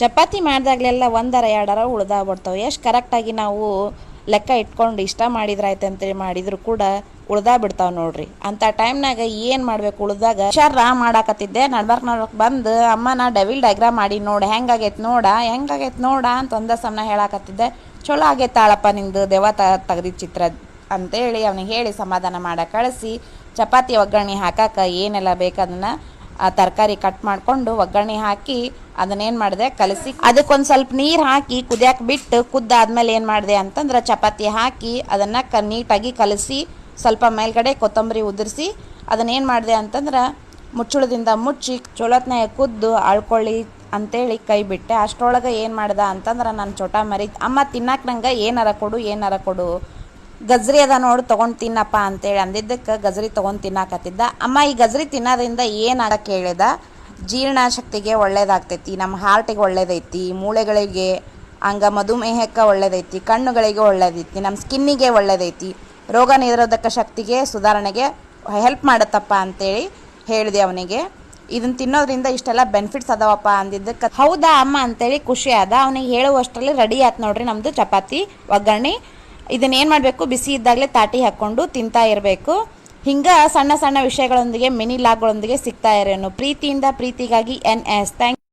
ಚಪಾತಿ ಮಾಡಿದಾಗಲೆಲ್ಲ ಒಂದರ ಎರಡರ ಉಳ್ದಾಗ್ಬಿಡ್ತಾವೆ ಎಷ್ಟು ಕರೆಕ್ಟಾಗಿ ನಾವು ಲೆಕ್ಕ ಇಟ್ಕೊಂಡು ಇಷ್ಟ ಮಾಡಿದ್ರಾಯ್ತು ಅಂತೇಳಿ ಮಾಡಿದ್ರು ಕೂಡ ಉಳ್ದಾ ಬಿಡ್ತಾವೆ ನೋಡ್ರಿ. ಅಂಥ ಟೈಮ್ನಾಗ ಏನು ಮಾಡ್ಬೇಕು ಉಳ್ದಾಗ? ಹುಷಾರ ಮಾಡಾಕತ್ತಿದ್ದೆ. ನಡ್ಬಾರ್ಕ್ ನಡ್ಬಾರ್ಕ್ ಬಂದು, ಅಮ್ಮ, ನಾ ಡೆವಿಲ್ ಡೈಗ್ರಾಮ್ ಮಾಡಿ ನೋಡಿ, ಹೆಂಗಾಗೈತೆ ನೋಡ ಹೆಂಗಾಗೈತೆ ನೋಡ ಅಂತ ಒಂದ ಸಮನ ಹೇಳಾಕತ್ತಿದ್ದೆ. ಚಲೋ ಆಗೈತಾಳಪ್ಪ ನಿಂದು ದೆವ್ವ ತ ತೆಗ್ದಿದ್ದ ಚಿತ್ರ ಅಂತೇಳಿ ಅವನಿಗೆ ಹೇಳಿ ಸಮಾಧಾನ ಮಾಡಕ್ಕೆ ಕಳಿಸಿ, ಚಪಾತಿ ಒಗ್ಗರಣೆ ಹಾಕಕ್ಕೆ ಏನೆಲ್ಲ ಬೇಕು ಅದನ್ನು ಆ ತರಕಾರಿ ಕಟ್ ಮಾಡಿಕೊಂಡು ಒಗ್ಗರಣೆ ಹಾಕಿ ಅದನ್ನೇನು ಮಾಡಿದೆ? ಕಲಸಿ. ಅದಕ್ಕೊಂದು ಸ್ವಲ್ಪ ನೀರು ಹಾಕಿ ಕುದಿಯಕ್ಕೆ ಬಿಟ್ಟು ಕುದ್ದಾದ್ಮೇಲೆ ಏನು ಮಾಡಿದೆ ಅಂತಂದ್ರೆ ಚಪಾತಿ ಹಾಕಿ ಅದನ್ನು ಕ ನೀಟಾಗಿ ಕಲಸಿ ಸ್ವಲ್ಪ ಮೇಲ್ಗಡೆ ಕೊತ್ತಂಬರಿ ಉದುರಿಸಿ ಅದನ್ನೇನು ಮಾಡಿದೆ ಅಂತಂದ್ರೆ ಮುಚ್ಚುಳದಿಂದ ಮುಚ್ಚಿ ಚೊಲೋತ್ನಾಗ ಕುದ್ದು ಆಳ್ಕೊಳ್ಳಿ ಅಂತೇಳಿ ಕೈ ಬಿಟ್ಟೆ. ಅಷ್ಟರೊಳಗೆ ಏನು ಮಾಡ್ದೆ ಅಂತಂದ್ರೆ ನನ್ನ ಚೋಟ ಮರಿ ಅಮ್ಮ ತಿನ್ನಕ್ಕೆ ನಂಗೆ ಏನಾರ ಕೊಡು ಏನಾರ ಕೊಡು. ಗಜ್ರಿ ಅದ ನೋಡು, ತೊಗೊಂಡು ತಿನ್ನಪ್ಪ ಅಂತೇಳಿ ಅಂದಿದ್ದಕ್ಕೆ ಗಜ್ರಿ ತೊಗೊಂಡು ತಿನ್ನಾಕತ್ತಿದ್ದ. ಅಮ್ಮ, ಈ ಗಜ್ರಿ ತಿನ್ನೋದ್ರಿಂದ ಏನಾಗ ಕೇಳಿದ ಜೀರ್ಣಶಕ್ತಿಗೆ ಒಳ್ಳೇದಾಗ್ತೈತಿ ನಮ್ಮ ಹಾರ್ಟಿಗೆ ಒಳ್ಳೇದೈತಿ, ಮೂಳೆಗಳಿಗೆ ಹಂಗ ಮಧುಮೇಹಕ್ಕೆ ಒಳ್ಳೇದೈತಿ, ಕಣ್ಣುಗಳಿಗೆ ಒಳ್ಳೇದೈತಿ ನಮ್ಮ ಸ್ಕಿನ್ನಿಗೆ ಒಳ್ಳೇದೈತಿ, ರೋಗ ನಿರೋಧಕ ಶಕ್ತಿಗೆ ಸುಧಾರಣೆಗೆ ಹೆಲ್ಪ್ ಮಾಡುತ್ತಪ್ಪ ಅಂತೇಳಿ ಹೇಳಿದೆ ಅವನಿಗೆ. ಇದನ್ನ ತಿನ್ನೋದ್ರಿಂದ ಇಷ್ಟೆಲ್ಲ ಬೆನಿಫಿಟ್ಸ್ ಅದಾವಪ್ಪ ಅಂದಿದ್ದಕ್ಕೆ. ಹೌದಾ ಅಮ್ಮ ಅಂತೇಳಿ ಖುಷಿ ಆದ. ಅವನಿಗೆ ಹೇಳುವಷ್ಟರಲ್ಲಿ ರೆಡಿ ಆಯ್ತು ನೋಡ್ರಿ ನಮ್ಮದು ಚಪಾತಿ ಒಗ್ಗರಣೆ. ಇದನ್ನ ಏನು ಮಾಡಬೇಕು? ಬಿಸಿ ಇದ್ದಾಗಲೇ ತಾಟಿ ಹಾಕ್ಕೊಂಡು ತಿಂತಾ ಇರಬೇಕು. ಹಿಂಗೆ ಸಣ್ಣ ಸಣ್ಣ ವಿಷಯಗಳೊಂದಿಗೆ, ಮಿನಿ ಲಾಗ್ಗಳೊಂದಿಗೆ ಸಿಗ್ತಾ ಇರೋನು ಪ್ರೀತಿಯಿಂದ, ಪ್ರೀತಿಗಾಗಿ ಎನ್ ಎಸ್ ಥ್ಯಾಂಕ್